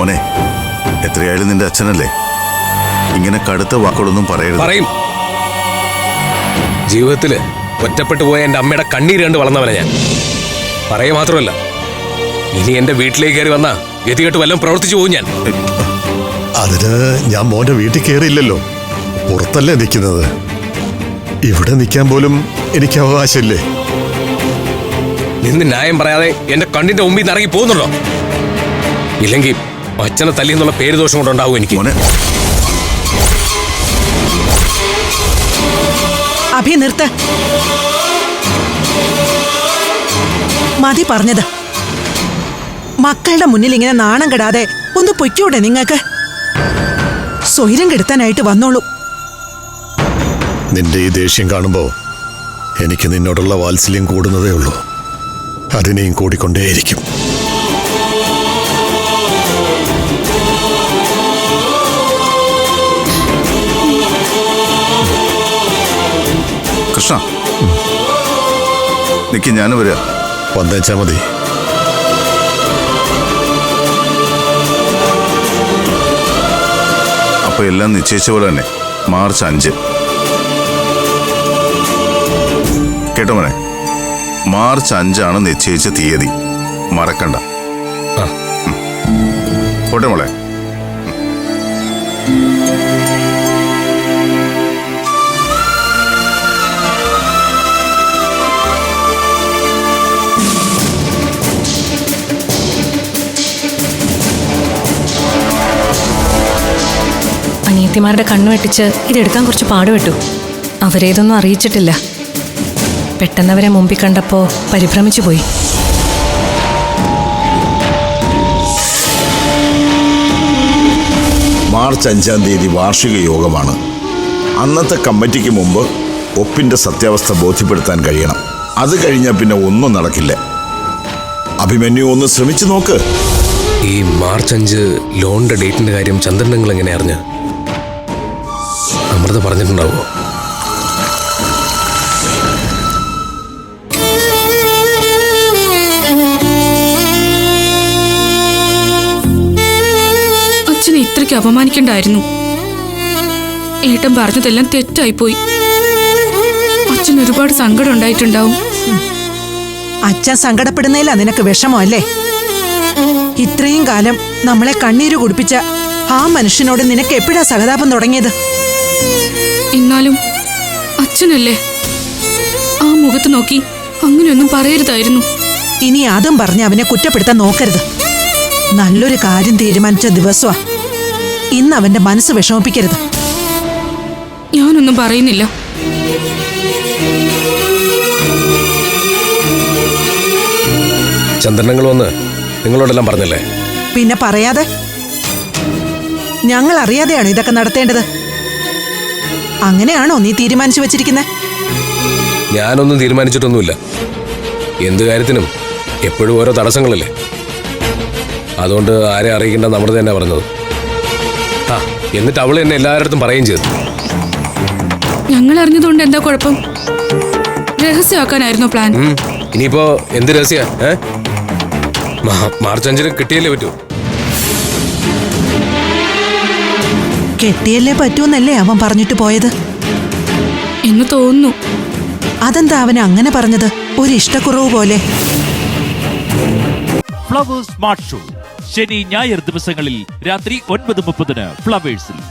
മോനെ എത്രയായാലും നിന്റെ അച്ഛനല്ലേ? ഇങ്ങനെ കടുത്ത വാക്കുകളൊന്നും പറയരുത്. പറയും. ജീവിതത്തിൽ ഒറ്റപ്പെട്ടു പോയ എന്റെ അമ്മയുടെ കണ്ണീര് കണ്ട് വളർന്നവനെ ഞാൻ. പറയുക മാത്രമല്ല ഇനി എന്റെ വീട്ടിലേക്ക് കയറി വന്ന ഗതികെട്ട് വല്ലതും പ്രവർത്തിച്ചു പോകും ഞാൻ. അതിന് ഞാൻ മോന്റെ വീട്ടിൽ കയറിയില്ലല്ലോ. പുറത്തല്ലേ നിൽക്കുന്നത്. ഇവിടെ നിൽക്കാൻ പോലും എനിക്ക് അവകാശമില്ലേ? നിന്ന് ന്യായം പറയാതെ എന്റെ കണ്ണിന്റെ മുമ്പിൽ നിന്ന് ഇറങ്ങി പോകുന്നുണ്ടോ? ഇല്ലെങ്കിൽ അച്ഛനെ തല്ലി എന്നുള്ള പേര് ദോഷം കൊണ്ടുണ്ടാവും എനിക്ക്. മോനെ. അഭി നിർത്ത. മതി പറഞ്ഞത്. മക്കളുടെ മുന്നിൽ ഇങ്ങനെ നാണം കെടാതെ ഒന്ന് പൊയ്ക്കൂടെ നിങ്ങൾക്ക്? സ്വൈരം കെടുത്താനായിട്ട് വന്നോളൂ. നിന്റെ ഈ ദേഷ്യം കാണുമ്പോ എനിക്ക് നിന്നോടുള്ള വാത്സല്യം കൂടുന്നതേ ഉള്ളൂ. അതിനെയും കൂടിക്കൊണ്ടേയിരിക്കും. കൃഷ്ണ നിക്ക് ഞാനും വരിക വന്നേച്ചാ മതി. അപ്പൊ എല്ലാം നിശ്ചയിച്ച പോലെ തന്നെ. മാർച്ച് അഞ്ച്. കേട്ടോ മോനെ? മാർച്ച് അഞ്ചാണ് നിശ്ചയിച്ച തീയതി. മറക്കണ്ട. പോട്ടെ മോളെ. അനിയത്തിമാരുടെ കണ്ണു വെട്ടിച്ച് ഇതെടുക്കാൻ കുറച്ച് പാടുപെട്ടു. അവരേതൊന്നും അറിയിച്ചിട്ടില്ല. പെട്ടെന്നവരെ മുമ്പിൽ കണ്ടപ്പോൾ പരിഭ്രമിച്ചു പോയി. മാർച്ച് അഞ്ചാം തീയതി വാർഷിക യോഗമാണ്. അന്നത്തെ കമ്മിറ്റിക്ക് മുമ്പ് ഒപ്പിന്റെ സത്യാവസ്ഥ ബോധ്യപ്പെടുത്താൻ കഴിയണം. അത് കഴിഞ്ഞാൽ പിന്നെ ഒന്നും നടക്കില്ല. അഭിമന്യു ഒന്ന് ശ്രമിച്ചു നോക്ക്. ഈ മാർച്ച് അഞ്ച് ലോണിന്റെ ഡേറ്റിന്റെ കാര്യം ചന്ദ്രനങ്ങൾ എങ്ങനെ അറിഞ്ഞ്? അമൃത പറഞ്ഞിട്ടുണ്ടാവോ? അച്ഛനെ ഇത്രയ്ക്ക് അപമാനിക്കണ്ടായിരുന്നു. ഏട്ടൻ പറഞ്ഞതെല്ലാം തെറ്റായിപ്പോയി. അച്ഛൻ ഒരുപാട് സങ്കടം ഉണ്ടായിട്ടുണ്ടാവും. അച്ഛൻ സങ്കടപ്പെടുന്നതിലാ നിനക്ക് വിഷമോ അല്ലേ? ഇത്രയും കാലം നമ്മളെ കണ്ണീര് കുടിപ്പിച്ച ആ മനുഷ്യനോട് നിനക്ക് എപ്പോഴാ സഹതാപം തുടങ്ങിയത്? എന്നാലും അച്ഛനല്ലേ? ആ മുഖത്ത് നോക്കി അങ്ങനെയൊന്നും പറയരുതായിരുന്നു. ഇനി അതും പറഞ്ഞ് അവനെ കുറ്റപ്പെടുത്താൻ നോക്കരുത്. നല്ലൊരു കാര്യം തീരുമാനിച്ച ദിവസമാ. ഇന്ന് അവന്റെ മനസ്സ് വിഷമിപ്പിക്കരുത്. ഞാനൊന്നും പറയുന്നില്ല. ചന്ദ്രനങ്ങൾ വന്ന് നിങ്ങളോടെല്ലാം പറഞ്ഞല്ലേ? പിന്നെ പറയാതെ? ഞങ്ങൾ അറിയാതെയാണ് ഇതൊക്കെ നടത്തേണ്ടത്? അങ്ങനെയാണോ നീ തീരുമാനിച്ചു വെച്ചിരിക്കുന്നത് ഞാനൊന്നും തീരുമാനിച്ചിട്ടൊന്നുമില്ല. എന്ത് കാര്യത്തിനും എപ്പോഴും ഓരോ തടസ്സങ്ങളല്ലേ? അതുകൊണ്ട് ആരെ അറിയിക്കേണ്ട നമ്മുടെ തന്നെ പറഞ്ഞത്. ആ എന്നിട്ട് അവൾ എന്നെ എല്ലാവരുടെ പറയുകയും ചെയ്തു. ഞങ്ങൾ അറിഞ്ഞതുകൊണ്ട് എന്താ കുഴപ്പം? രഹസ്യമാക്കാനായിരുന്നു പ്ലാൻ. ഇനിയിപ്പോ എന്ത് രഹസ്യ മാർച്ച് അഞ്ചിന് കിട്ടിയല്ലേ പറ്റൂ? കെട്ടിയല്ലേ പറ്റൂന്നല്ലേ അവൻ പറഞ്ഞിട്ട് പോയത്? എന്ന് തോന്നുന്നു. അതെന്താ അവൻ അങ്ങനെ പറഞ്ഞത്? ഒരു ഇഷ്ടക്കുറവ് പോലെ. Flowers smart show. ശനി ഞായർ ദിവസങ്ങളിൽ രാത്രി ഒൻപത് മുപ്പതിന് ഫ്ലവേഴ്സിൽ.